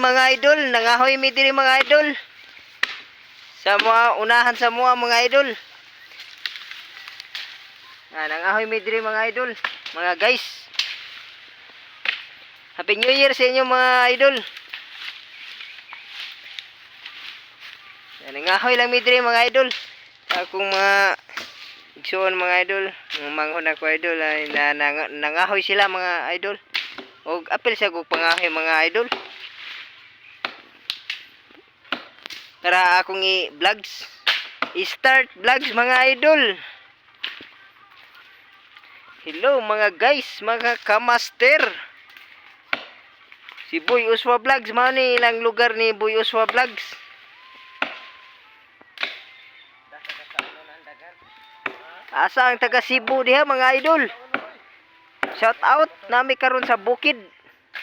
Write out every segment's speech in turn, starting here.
Mga idol, nangahoy mi diri mga idol. Sa mga unahan sa mga mga idol. Ah, nangahoy mi diri mga idol. Mga guys. Happy New Year sa inyo mga idol. Ah, Nangahoy lang mi diri mga idol. Akong mga igsoon mga idol, mga manghon ako idol ay na, nang- nangahoy sila mga idol. Og apil sa kog pangahoy mga idol. Tara akong i-vlogs. I-start vlogs mga idol. Hello mga guys, mga kamaster. Si Boy Uswa Vlogs, mao ni ilang lugar ni Boy Uswa Vlogs. Asa ang taga Cebu diha mga idol. Shout out nami karon sa bukid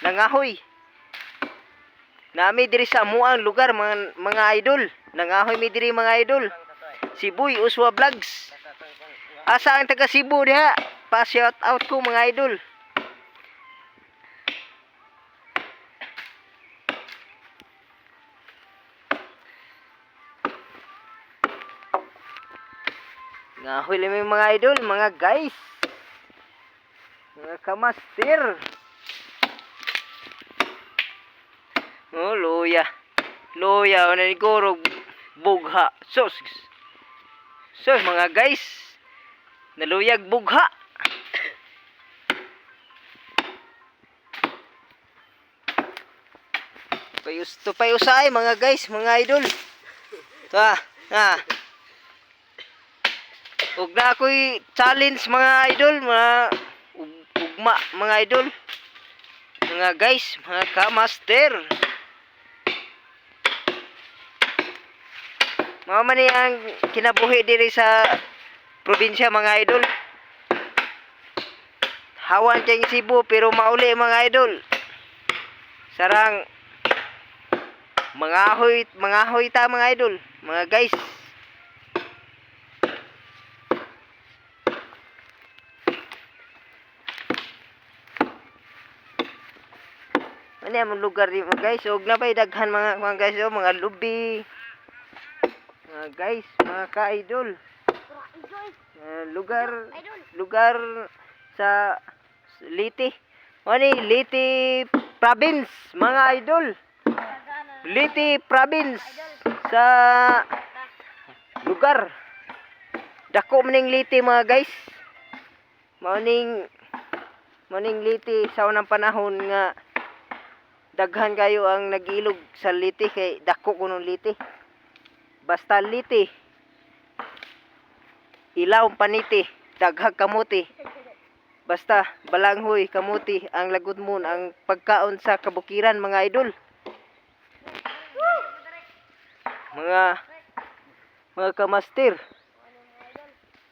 Nangahoy. Nami diri sa amuang lugar mga mga idol. Nangahoy mi diri mga idol. Cebu Uswa Vlogs. Asa ang taga Cebu diha? Pa shout out ko mga idol. Ngahoy lang mga idol, mga guys. Mga kamaster. Oh, loya. Loya, ano ni Goro, bugha. Sos. Sos, mga guys. Naluyag bugha. Payus to payusay mga guys, mga idol. Ta, ha. Ug na ako'y challenge mga idol, mga ug- ugma mga idol. Mga guys, mga ka-master. Mga man ang kinabuhi diri sa probinsya mga idol. Hawan kay Cebu pero mauli mga idol. Sarang mga hoy, mga hoy ta mga idol, mga guys. Ano yung lugar di mga guys? Huwag na ba daghan mga mga guys, oh, mga lubi. Mga guys, mga ka-idol. Uh, lugar lugar sa Liti. Ano ni Liti province, mga idol. Liti province sa lugar. Dako maning Liti mga guys. Morning morning Liti sa unang panahon nga daghan kayo ang nagilog sa liti kay dako kuno liti basta liti. Ilaw paniti daghag kamuti. Basta balanghoy kamuti ang lagod mo ang pagkaon sa kabukiran mga idol. Mga mga kamaster.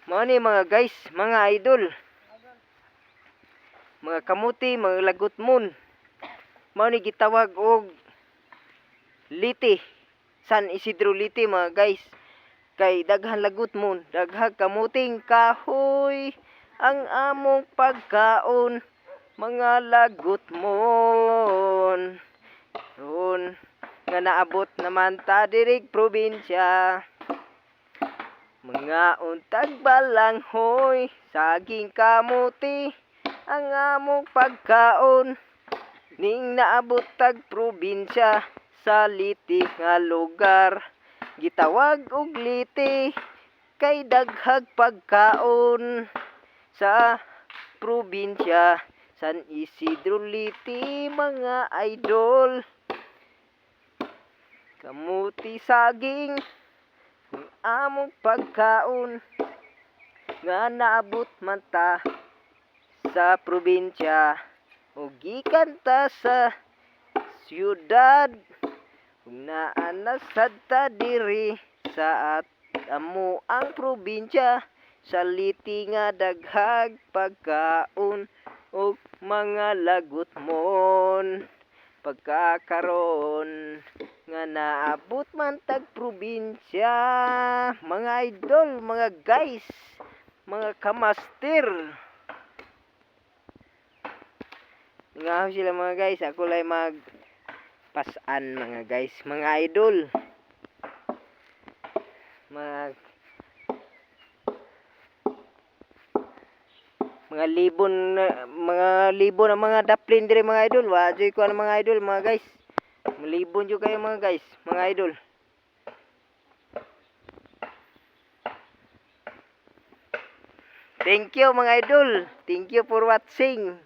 Mga ni mga guys mga idol. Mga kamuti mga lagot moon mao ni gitawag og liti San Isidro Liti mga guys. Kay daghan lagot mo daghag kamuting kahoy ang among pagkaon. Mga lagot mon Yun, nga naabot naman ta dirig probinsya. Mga untag balanghoy saging kamuti ang among pagkaon. Ning naabot tag probinsya sa liti nga lugar. Gitawag og liti kay daghag pagkaon. Sa probinsya San Isidro Liti mga idol. Kamuti saging ang among pagkaon. Nga naabot man ta sa probinsya o gikan sa siyudad ug naa sad ta diri sa at amo ang probinsya sa liti nga daghag pagkaon ug mga lagot mon pagkakaron nga naabot man tag probinsya mga idol mga guys mga kamaster. Nga sila mga guys ako lay mag pasan mga guys, mga idol. Mga mga libon mga libon ang mga daplin dire mga idol. Wa joy ko ang mga idol mga guys. Malibon jud kayo mga guys, mga idol. Thank you mga idol. Thank you for watching.